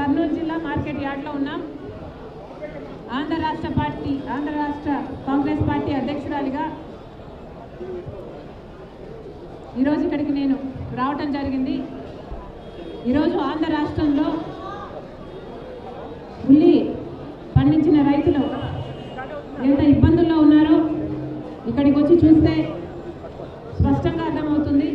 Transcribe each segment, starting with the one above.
కర్నూలు జిల్లా మార్కెట్ యార్డ్లో ఉన్నాం. ఆంధ్ర రాష్ట్ర పార్టీ ఆంధ్ర రాష్ట్ర కాంగ్రెస్ పార్టీ అధ్యక్షురాలిగా ఈరోజు ఇక్కడికి నేను రావటం జరిగింది. ఈరోజు ఆంధ్ర రాష్ట్రంలో ఉల్లి పండించిన రైతులు ఎంత ఇబ్బందుల్లో ఉన్నారో ఇక్కడికి వచ్చి చూస్తే స్పష్టంగా అర్థమవుతుంది.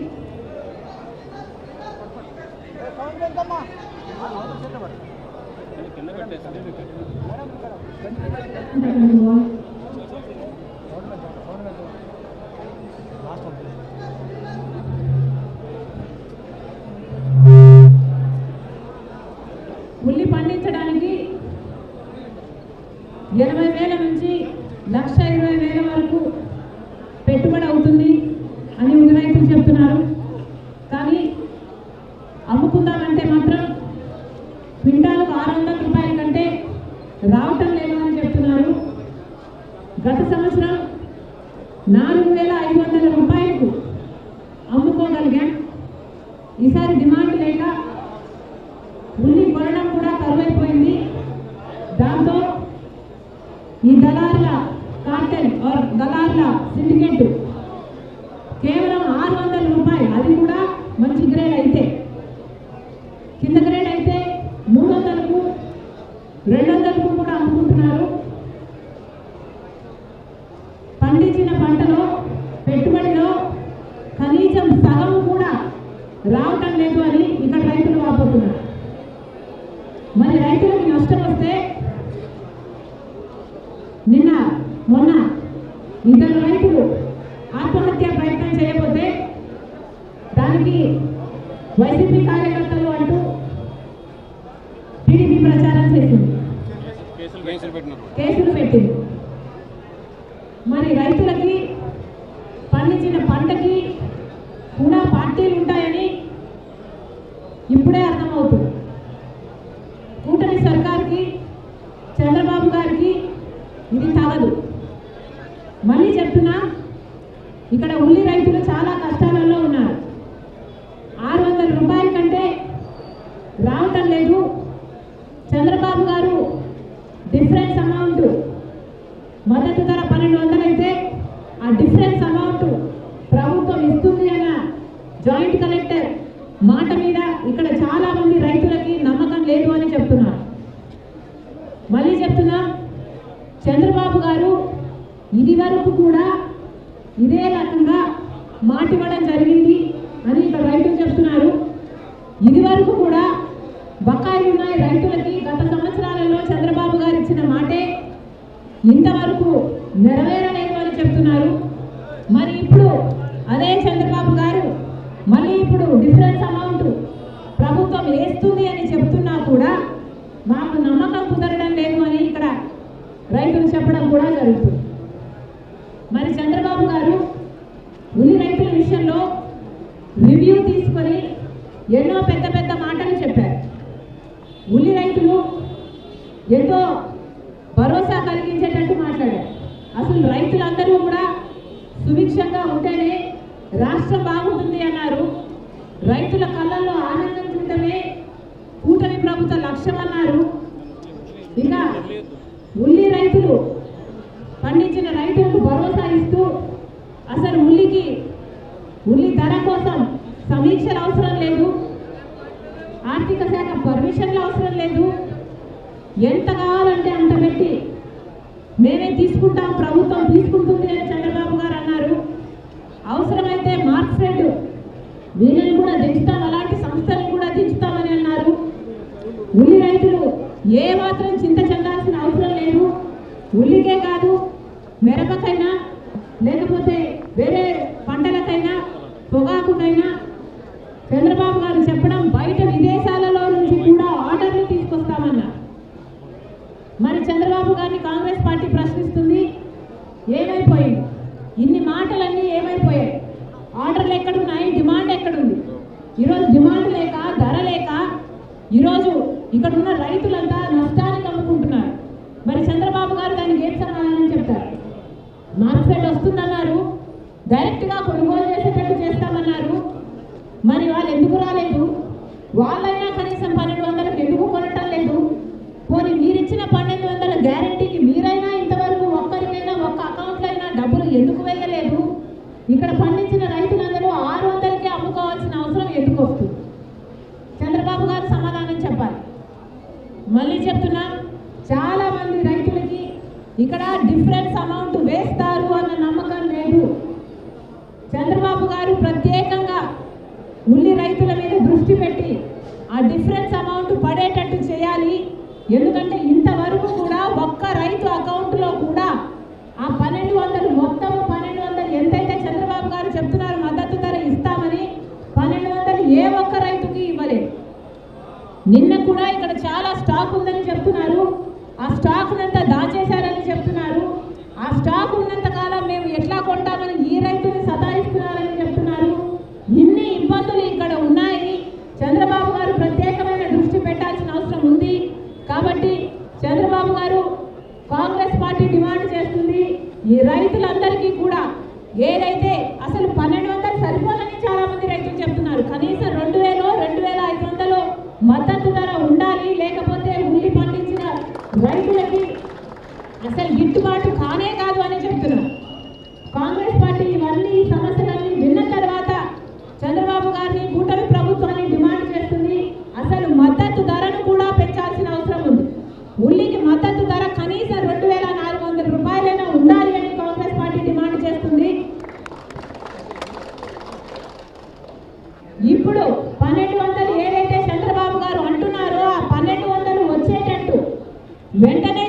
ఉల్లి పండించడానికి ఇరవై వేల నుంచి లక్ష ఇరవై వేల వరకు పెట్టుబడి అవుతుంది అని ఉల్లి రైతులు చెప్తున్నారు కానీ అమ్ముకుందామంటే మాత్రం క్వింటాలకు ఆరు వందల రూపాయల కంటే రావటం లేదు అని చెప్తున్నారు గత సంవత్సరం నాలుగు వేల ఐదు వందల రూపాయలకు అమ్ముకోగలిగాం. ఈసారి డిమాండ్ లేక ఉల్లి కొనడం కూడా కరువైపోయింది. దాంతో ఈ దళారుల కార్టెల్ ఆర్ దళారుల సిండికేట్ కేవలం ఆరు వందల రూపాయలు. అది కూడా మంచి గ్రేడ్ అయితే. కింద గ్రేడ్ అయితే మూడు వందలకు రెండు వందలకు కూడా అమ్ముకుంటున్నారు పండించిన పంటలో పెట్టుబడిలో కనీసం సగం కూడా రావటం లేదు అని ఇక్కడ రైతులు వాపోతున్నారు. మరి రైతులకి నష్టం వస్తే నిన్న మొన్న ఇద్దరు రైతులు ఆత్మహత్య ప్రయత్నం చేయకపోతే దానికి వైసీపీ కార్యకర్తలు అంటూ టీడీపీ ప్రచారం చేసింది. కేసులు పెట్టింది మరి రైతులకి పండించిన పంటకి కూడా పార్టీలు ఉంటాయని ఇప్పుడే అర్థమవుతుంది కూటమి సర్కార్కి చంద్రబాబు గారికి ఇది తగదు మళ్ళీ చెప్తున్నా ఇక్కడ ఉల్లి రైతులు చాలా కష్టాలలో ఉన్నారు. ఆరు వందల రూపాయల కంటే రావటం లేదు. చంద్రబాబు గారు డిఫరెన్స్ అమౌంట్ మద్దతు ధర పన్నెండు వందలైతే ఆ డిఫరెన్స్ అమౌంట్ ప్రభుత్వం ఇస్తుంది అన్న జాయింట్ కలెక్టర్ మాట మీద ఇక్కడ చాలా మంది రైతులకి నమ్మకం లేదు అని చెప్తున్నారు. మళ్ళీ చెప్తున్నా ఇంతవరకు నెరవేరలేదు అని చెప్తున్నారు. మరి ఇప్పుడు అదే చంద్రబాబు గారు మళ్ళీ ఇప్పుడు డిఫరెన్స్ అమౌంట్ ప్రభుత్వం వేస్తుంది అని చెప్తున్నా కూడా మాకు నమ్మకం కుదరడం లేదు అని ఇక్కడ రైతులు చెప్పడం కూడా జరుగుతుంది. మరి చంద్రబాబు గారు ఉల్లి రైతుల విషయంలో రివ్యూ తీసుకొని ఎన్నో పెద్ద పెద్ద మాటలు చెప్పారు. ఉల్లి రైతులు ఎంతో భరోసా కలిగించేటట్టు మాట్లాడారు అసలు రైతులందరూ కూడా సుభిక్షంగా ఉంటేనే రాష్ట్రం బాగుంటుంది అన్నారు. రైతుల కళ్ళల్లో ఆనందం చూడటమే కూటమి ప్రభుత్వ లక్ష్యం అన్నారు. ఇంకా ఉల్లి రైతులు పండించిన రైతులకు భరోసా ఇస్తూ అసలు ఉల్లికి ఉల్లి ధర కోసం సమీక్షలు అవసరం లేదు. ఆర్థిక శాఖ పర్మిషన్లు అవసరం లేదు. ఎంత కావాలంటే అంత పెట్టి తీసుకుంటాం ప్రభుత్వం తీసుకుంటుంది అని చంద్రబాబు గారు అన్నారు. అవసరమైతే మార్క్స్ రేటు వీళ్ళని కూడా దించుతాం అలాంటి సంస్థలను కూడా దించుతామని అన్నారు. ఉల్లి రైతులు ఏ మాత్రం చింత చెందాల్సిన అవసరం లేదు. ఉల్లికే కాదు మిరపకైనా లేకపోతే గారిని కాంగ్రెస్ పార్టీ ప్రశ్నిస్తుంది. ఏమైపోయింది ఇన్ని మాటలన్నీ ఏమైపోయాయి? ఆర్డర్లు ఎక్కడున్నాయి డిమాండ్ ఎక్కడుంది ఈరోజు డిమాండ్ లేక ధర లేక ఈరోజు ఇక్కడ ఉన్న రైతులంతా నష్టానికి అమ్ముకుంటున్నారు. మరి చంద్రబాబు గారు దానికి ఏం సమాధానం చెప్తారు? మార్కెట్ వస్తుందన్నారు. డైరెక్ట్గా కొనుగోలు చేసేటట్టు చేస్తామన్నారు. మరి వాళ్ళు ఎందుకు రాలేదు? వాళ్ళ కనీసం పన్నెండు వందలకు ఎందుకు కొనటం లేదు మళ్ళీ చెప్తున్నా చాలా మంది రైతులకి ఇక్కడ డిఫరెన్స్ అమౌంట్ వేస్తారు అన్న నమ్మకం లేదు. చంద్రబాబు గారు ప్రత్యేకంగా ఉల్లి రైతుల మీద దృష్టి పెట్టి ఆ డిఫరెన్స్ అమౌంట్ పడేటట్టు చేయాలి. ఎందుకంటే ఇంతవరకు కూడా ఒక్క రైతు అకౌంట్లో కూడా ఆ పన్నెండు వందలు మొత్తం పన్నెండు వందలు ఎంతైతే చంద్రబాబు గారు చెప్తున్నారు మద్దతు ధర ఇస్తామని పన్నెండు వందలు ఏ ఒక్క రైతుకి ఇవ్వలేదు. నిన్న కూడా ఇక్కడ చాలా స్టాక్ ఉందని చెప్తున్నారు. ఆ స్టాక్ అంతా దాచేశారని చెప్తున్నారు ఆ స్టాక్ ఉన్నంత కాలం మేము ఎట్లా కొంటామని ఈ రైతుని సతాయిస్తున్నారని చెప్తున్నారు ఇన్ని ఇబ్బందులు ఇక్కడ ఉన్నాయి చంద్రబాబు గారు ప్రత్యేకమైన దృష్టి పెట్టాల్సిన అవసరం ఉంది కాబట్టి చంద్రబాబు గారు కాంగ్రెస్ పార్టీ డిమాండ్ చేస్తుంది ఈ రైతులందరికీ కూడా ఏదైతే అసలు పన్నెండు వందలు సరిపోదని చాలా మంది రైతులు చెప్తున్నారు. కనీసం రెండు వేలు రెండు వేల ఐదు వందలు మద్దతు ధర ఉండాలి లేకపోతే ఉల్లి పండించిన రైతులకి అసలు గిట్టుబాటు కానే కాదు అని చెప్తున్నారు. కాంగ్రెస్ పార్టీ ఇవన్నీ ఈ సమస్యలన్నీ విన్న వెంటనే